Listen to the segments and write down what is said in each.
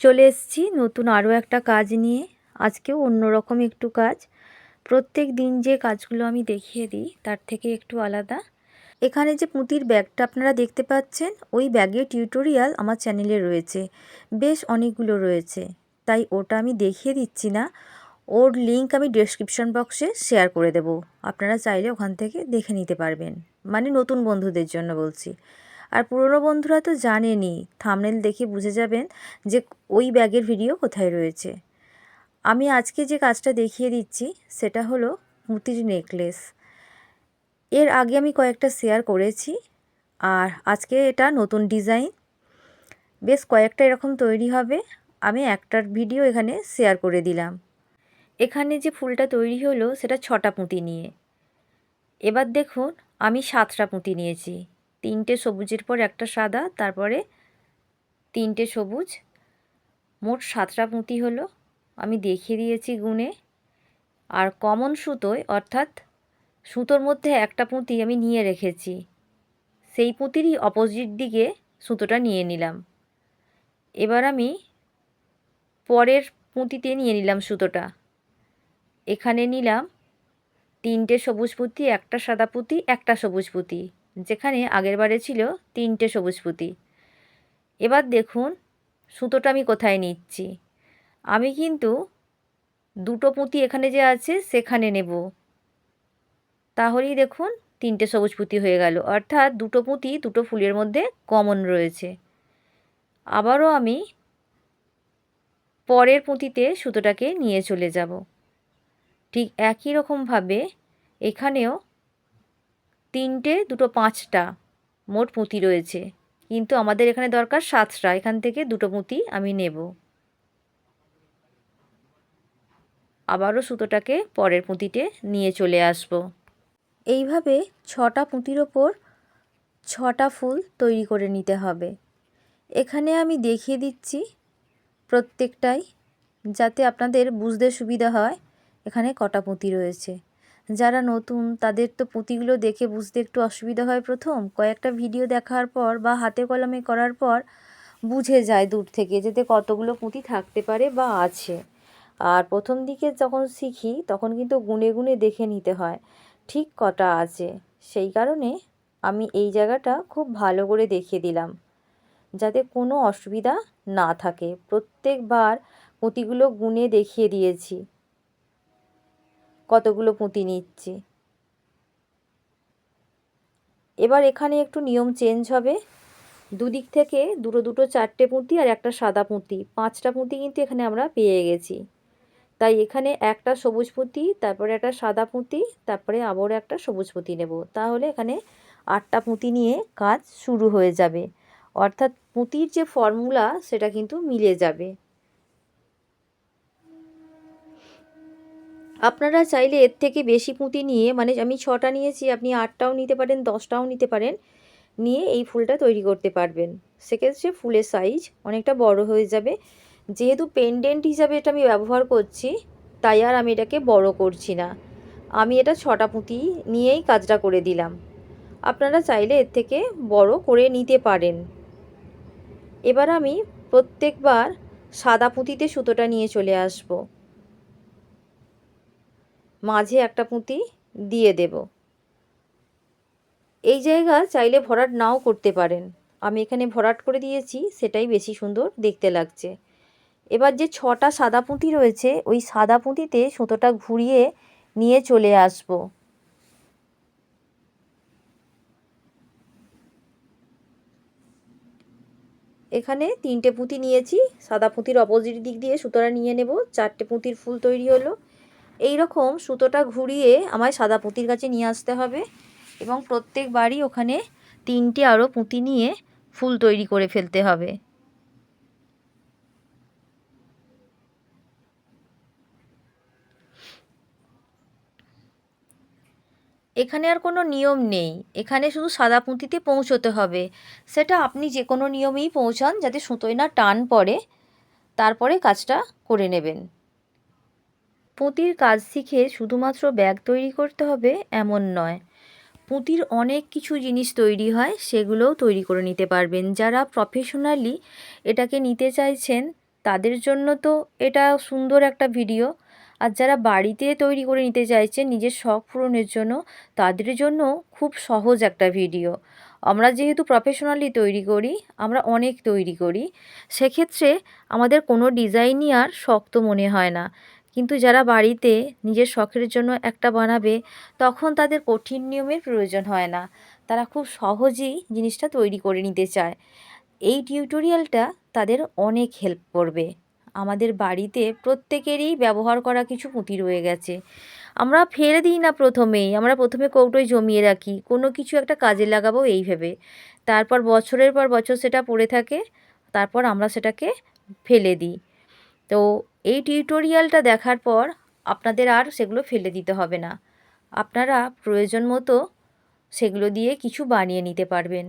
চলে এসেছি নতুন আরও একটা কাজ নিয়ে। আজকেও অন্যরকম একটু কাজ। প্রত্যেক দিন যে কাজগুলো আমি দেখিয়ে দিই, তার থেকে একটু আলাদা। এখানে যে পুঁতির ব্যাগটা আপনারা দেখতে পাচ্ছেন, ওই ব্যাগের টিউটোরিয়াল আমার চ্যানেলে রয়েছে। বেশ অনেকগুলো রয়েছে। তাই ওটা আমি দেখিয়ে দিচ্ছি না। ওর লিঙ্ক আমি ডেসক্রিপশন বক্সে শেয়ার করে দেব। আপনারা চাইলে ওখান থেকে দেখে নিতে পারবেন। মানে নতুন বন্ধুদের জন্য বলছি। আর পুরনো বন্ধুরা তো জানেনই থামনেল দেখে বুঝে যাবেন যে ওই ব্যাগের ভিডিও কোথায় রয়েছে। আমি আজকে যে কাজটা দেখিয়ে দিচ্ছি, সেটা হলো মুতির নেকলেস এর আগে আমি কয়েকটা শেয়ার করেছি, আর আজকে এটা নতুন ডিজাইন বেশ কয়েকটা এরকম তৈরি হবে, আমি একটার ভিডিও এখানে শেয়ার করে দিলাম। এখানে যে ফুলটা তৈরি হলো, সেটা ছটা পুঁতি নিয়ে। এবার দেখুন, আমি সাতটা পুঁতি নিয়েছি। তিনটে সবুজের পর একটা সাদা, তারপরে তিনটে সবুজ। মোট সাতটা পুঁতি হলো। আমি দেখিয়ে দিয়েছি গুনে আর কমন সুতোয়, অর্থাৎ সুতোর মধ্যে একটা পুঁতি আমি নিয়ে রেখেছি। সেই পুঁতিরই অপোজিট দিকে সুতোটা নিয়ে নিলাম। এবার আমি পরের পুঁতিতে নিয়ে নিলাম সুতোটা। এখানে নিলাম তিনটে সবুজ পুঁতি, একটা সাদা পুঁতি, একটা সবুজ পুঁতি। যেখানে আগের বারে ছিল তিনটে সবুজ পুঁতি। এবার দেখুন, সুতোটা আমি কোথায় নিচ্ছি? আমি কিন্তু দুটো পুঁতি এখানে যে আছে সেখানে নেব। তাহলেই দেখুন, তিনটে সবুজ পুঁতি হয়ে গেল। অর্থাৎ দুটো পুঁতি দুটো ফুলের মধ্যে কমন রয়েছে। আবারও আমি পরের পুঁতিতে সুতোটাকে নিয়ে চলে যাব। ঠিক একই রকমভাবে এখানেও তিনটে, দুটো পাঁচটা মোট পুঁতি রয়েছে। কিন্তু আমাদের এখানে দরকার সাতটা, এখান থেকে দুটো পুঁতি আমি নেব। আবারও সুতোটাকে পরের পুঁতিতে নিয়ে চলে আসব। এইভাবে ছটা পুঁতির ওপর ছটা ফুল তৈরি করে নিতে হবে। এখানে আমি দেখিয়ে দিচ্ছি প্রত্যেকটাই, যাতে আপনাদের বুঝতে সুবিধা হয় এখানে কটা পুঁতি রয়েছে। যারা নতুন, তাদের তো পুঁতিগুলো দেখে বুঝতে একটু অসুবিধা হয় প্রথম। কয়েকটা ভিডিও দেখার পর বা হাতে কলমে করার পর বুঝে যায় দূর থেকে যেতে কতগুলো পুঁতি থাকতে পারে বা আছে। আর প্রথম দিকে যখন শিখি, তখন কিন্তু গুনে গুনে দেখে নিতে হয়, ঠিক কটা আছে। সেই কারণে আমি এই জায়গাটা খুব ভালো করে দেখিয়ে দিলাম, যাতে কোনো অসুবিধা না থাকে। প্রত্যেকবার পুঁতিগুলো গুনে দেখিয়ে দিয়েছি। কতগুলো পুঁতি নিচ্ছি। এবার এখানে একটু নিয়ম চেঞ্জ হবে। দুদিক থেকে দুটো দুটো চারটে পুঁতি আর একটা সাদা পুঁতি। পাঁচটা পুঁতি কিন্তু এখানে আমরা পেয়ে গেছি। তাই এখানে একটা সবুজ পুঁতি, তারপরে একটা সাদা পুঁতি, তারপরে আবার একটা সবুজ পুঁতি নেব। তাহলে এখানে আটটা পুঁতি নিয়ে কাজ শুরু হয়ে যাবে। অর্থাৎ পুঁতির যে ফর্মুলা সেটা কিন্তু মিলে যাবে। আপনারা চাইলে এর থেকে বেশি পুঁতি নিয়ে মানে আমি ছটা নিয়েছি, আপনি আটটাও নিতে পারেন, দশটাও নিতে পারেন, নিয়ে এই ফুলটা তৈরি করতে পারবেন। সেক্ষেত্রে ফুলের সাইজ অনেকটা বড় হয়ে যাবে। যেহেতু পেন্ডেন্ট হিসাবে এটা আমি ব্যবহার করছি, তাই আর আমি এটাকে বড় করছি না। আমি এটা ছটা পুঁতি নিয়েই কাজটা করে দিলাম। আপনারা চাইলে এর থেকে বড় করে নিতে পারেন। এবার আমি প্রত্যেকবার সাদা পুঁতিতে সুতোটা নিয়ে চলে আসব। মাঝে একটা পুঁতি দিয়ে দেব। এই জায়গা চাইলে ভরাট নাও করতে পারেন। আমি এখানে ভরাট করে দিয়েছি, সেটাই বেশি সুন্দর দেখতে লাগছে। এবার যে ছটা সাদা পুঁতি রয়েছে, ওই সাদা পুঁতিতে সুতোটা ঘুরিয়ে নিয়ে চলে আসব। এখানে তিনটে পুঁতি নিয়েছি, সাদা পুঁতির অপোজিট দিক দিয়ে সুতোটা নিয়ে নেব, চারটে পুঁতির ফুল তৈরি হলো। এই রকম সুতোটা ঘুরিয়ে আমায় সাদা পুঁতির কাছে নিয়ে আসতে হবে এবং প্রত্যেকবারই ওখানে তিনটে আরও পুঁতি নিয়ে ফুল তৈরি করে ফেলতে হবে। এখানে আর কোনো নিয়ম নেই। এখানে শুধু সাদা পুঁতিতে পৌঁছতে হবে। সেটা আপনি যে কোনো নিয়মেই পৌঁছান যাতে সুতোয় না টান পড়ে। তারপরে কাজটা করে নেবেন। পুঁতির কাজ শিখে শুধুমাত্র ব্যাগ তৈরি করতে হবে এমন নয়। পুঁতির অনেক কিছু জিনিস তৈরি হয়, সেগুলোও তৈরি করে নিতে পারবেন। যারা প্রফেশনালি এটাকে নিতে চাইছেন, তাদের জন্য তো এটা সুন্দর একটা ভিডিও আর যারা বাড়িতে তৈরি করে নিতে চাইছেন, নিজের শখ পূরণের জন্য, তাদের জন্য খুব সহজ একটা ভিডিও আমরা যেহেতু প্রফেশনালি তৈরি করি, আমরা অনেক তৈরি করি, সেক্ষেত্রে আমাদের কোনো ডিজাইনই আর শক্ত মনে হয় না। কিন্তু যারা বাড়িতে নিজের শখের জন্য একটা বানাবে, তখন তাদের কঠিন নিয়মের প্রয়োজন হয় না। তারা খুব সহজেই জিনিসটা তৈরি করে নিতে চায়। এই টিউটোরিয়ালটা তাদের অনেক হেল্প করবে। আমাদের বাড়িতে প্রত্যেকেরই ব্যবহার করা কিছু পুঁতি রয়ে গেছে। আমরা ফেলে দিই না প্রথমেই। আমরা প্রথমে কৌটোয় জমিয়ে রাখি। কোনো কিছু একটা কাজে লাগাবো এই ভেবে। তারপর বছরের পর বছর সেটা পড়ে থাকে। তারপর আমরা সেটাকে ফেলে দিই। তো এই টিউটোরিয়ালটা দেখার পর আপনাদের আর সেগুলো ফেলে দিতে হবে না। আপনারা প্রয়োজন মতো সেগুলো দিয়ে কিছু বানিয়ে নিতে পারবেন।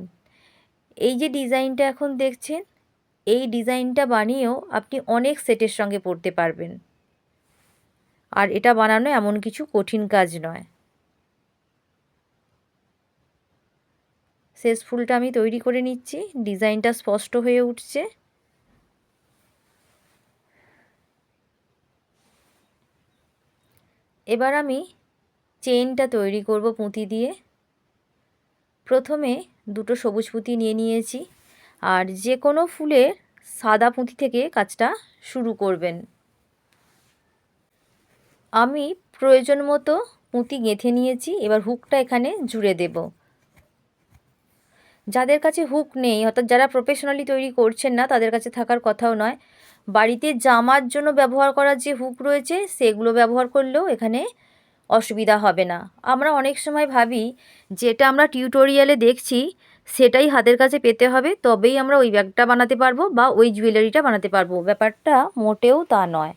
এই যে ডিজাইনটা এখন দেখছেন, এই ডিজাইনটা বানিয়েও আপনি অনেক সেটের সঙ্গে পড়তে পারবেন। আর এটা বানানো এমন কিছু কঠিন কাজ নয়। শেষ ফুলটা আমি তৈরি করে নিচ্ছি। ডিজাইনটা স্পষ্ট হয়ে উঠছে। এবার আমি চেনটা তৈরি করব পুঁতি দিয়ে। প্রথমে দুটো সবুজ পুঁতি নিয়ে নিয়েছি আর যে কোনো ফুলের সাদা পুঁতি থেকে কাজটা শুরু করবেন। আমি প্রয়োজন মতো পুঁতি গেঁথে নিয়েছি, এবার হুকটা এখানে জুড়ে দেব। যাদের কাছে হুক নেই, অর্থাৎ যারা প্রফেশনালি তৈরি করছেন না, তাদের কাছে থাকার কথাও নয়। বাড়িতে জামার জন্য ব্যবহার করার যে হুক রয়েছে, সেগুলো ব্যবহার করলেও এখানে অসুবিধা হবে না। আমরা অনেক সময় ভাবি, যেটা আমরা টিউটোরিয়ালে দেখছি, সেটাই হাতের কাছে পেতে হবে, তবেই আমরা ওই ব্যাগটা বানাতে পারব বা ওই জুয়েলারিটা বানাতে পারব। ব্যাপারটা মোটেও তা নয়।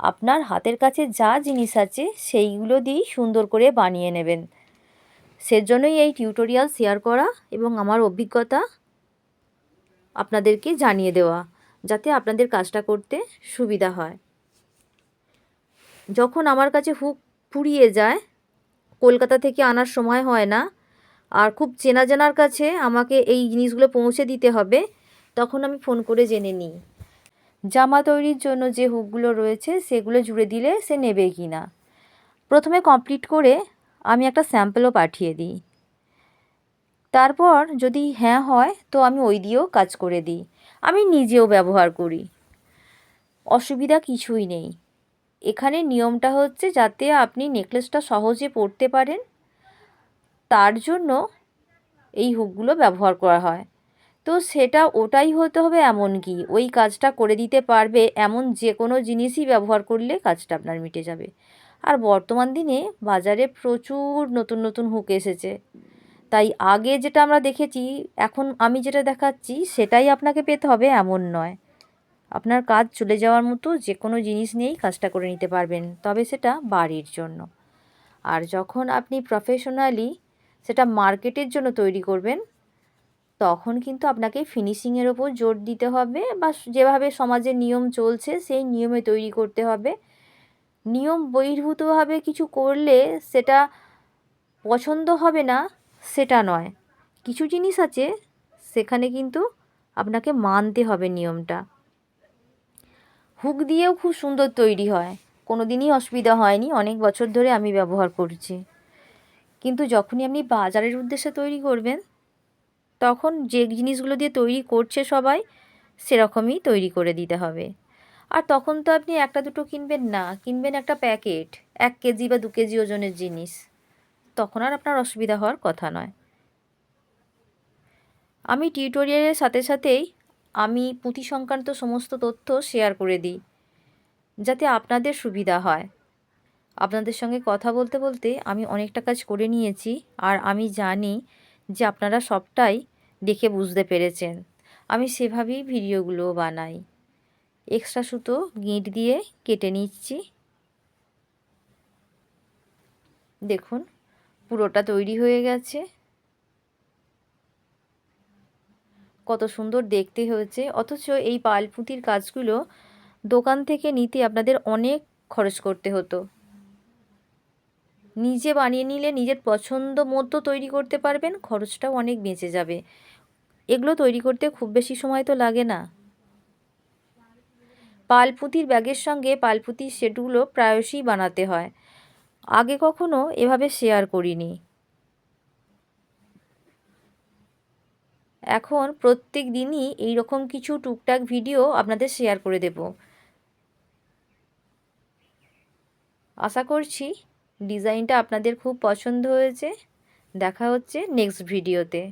আপনার হাতের কাছে যা জিনিস আছে, সেইগুলো দিয়েই সুন্দর করে বানিয়ে নেবেন। সেজন্যই এই টিউটোরিয়াল শেয়ার করা এবং আমার অভিজ্ঞতা আপনাদেরকে জানিয়ে দেওয়া। যাতে আপনাদের কাজটা করতে সুবিধা হয়। যখন আমার কাছে হুক ফুরিয়ে যায়, কলকাতা থেকে আনার সময় হয় না, আর খুব চেনা জানার কাছে আমাকে এই জিনিসগুলো পৌঁছে দিতে হবে, তখন আমি ফোন করে জেনে নিই। জামা তৈরির জন্য যে হুকগুলো রয়েছে, সেগুলো জুড়ে দিলে সে নেবে কি না? প্রথমে কমপ্লিট করে আমি একটা স্যাম্পলও পাঠিয়ে দিই। তারপর যদি হ্যাঁ হয়, তো আমি ওই দিয়েও কাজ করে দিই। আমি নিজেও ব্যবহার করি। অসুবিধা কিছুই নেই। এখানে নিয়মটা হচ্ছে যাতে আপনি নেকলেসটা সহজে পরতে পারেন। তার জন্য এই হুকগুলো ব্যবহার করা হয়। তো সেটা ওটাই হতে হবে এমন কি, ওই কাজটা করে দিতে পারবে এমন যে কোনো জিনিসই ব্যবহার করলে কাজটা আপনার মিটে যাবে। আর বর্তমান দিনে বাজারে প্রচুর নতুন নতুন হুক এসেছে। তাই আগে যেটা আমরা দেখেছি, এখন আমি যেটা দেখাচ্ছি, সেটাই আপনাকে পেতে হবে, এমন নয়। আপনার কাজ চলে যাওয়ার মতো যে কোনো জিনিস নিয়েই কাজটা করে নিতে পারবেন, তবে সেটা বাড়ির জন্য। আর যখন আপনি প্রফেশনালি সেটা মার্কেটের জন্য তৈরি করবেন, তখন কিন্তু আপনাকে ফিনিশিংয়ের ওপর জোর দিতে হবে বা যেভাবে সমাজের নিয়ম চলছে, সেই নিয়মে তৈরি করতে হবে। নিয়ম বহির্ভূতভাবে কিছু করলে সেটা পছন্দ হবে না সেটা নয়। কিছু জিনিস আছে, সেখানে কিন্তু আপনাকে মানতে হবে নিয়মটা। হুক দিয়েও খুব সুন্দর তৈরি হয়। কোনো দিনই অসুবিধা হয়নি, অনেক বছর ধরে আমি ব্যবহার করছি। কিন্তু যখনই আপনি বাজারের উদ্দেশ্যে তৈরি করবেন, তখন যে জিনিসগুলো দিয়ে তৈরি করছে সবাই, সেরকমই তৈরি করে দিতে হবে। আর তখন তো আপনি একটা দুটো কিনবেন না, কিনবেন একটা প্যাকেট, এক কেজি বা দু কেজি ওজনের জিনিস। তখন আর আপনার অসুবিধা হওয়ার কথা নয়। আমি টিউটোরিয়ালের সাথে সাথেই আমি পুঁথি সংক্রান্ত সমস্ত তথ্য শেয়ার করে দিই, যাতে আপনাদের সুবিধা হয়। আপনাদের সঙ্গে কথা বলতে বলতে আমি অনেকটা কাজ করে নিয়েছি আর আমি জানি যে আপনারা সবটাই দেখে বুঝতে পেরেছেন। আমি সেভাবেই ভিডিওগুলো বানাই। এক্সট্রা সুতো গিঁট দিয়ে কেটে নিচ্ছি। দেখুন। পুরোটা তৈরি হয়ে গেছে। কত সুন্দর দেখতে হয়েছে। অথচ এই পালপুঁতির কাজগুলো দোকান থেকে নিতে আপনাদের অনেক খরচ করতে হতো। নিজে বানিয়ে নিলে নিজের পছন্দ মতো তৈরি করতে পারবেন, খরচটাও অনেক বেঁচে যাবে। এগুলো তৈরি করতে খুব বেশি সময় তো লাগে না। পালপুতির ব্যাগের সঙ্গে পালপুতির সেটগুলো প্রায়শই বানাতে হয়। আগে কখনো এভাবে শেয়ার করিনি। এখন প্রত্যেক দিনই এই রকম কিছু টুকটাক ভিডিও আপনাদের শেয়ার করে দেব। আশা করছি ডিজাইনটা আপনাদের খুব পছন্দ হয়েছে। দেখা হচ্ছে নেক্সট ভিডিওতে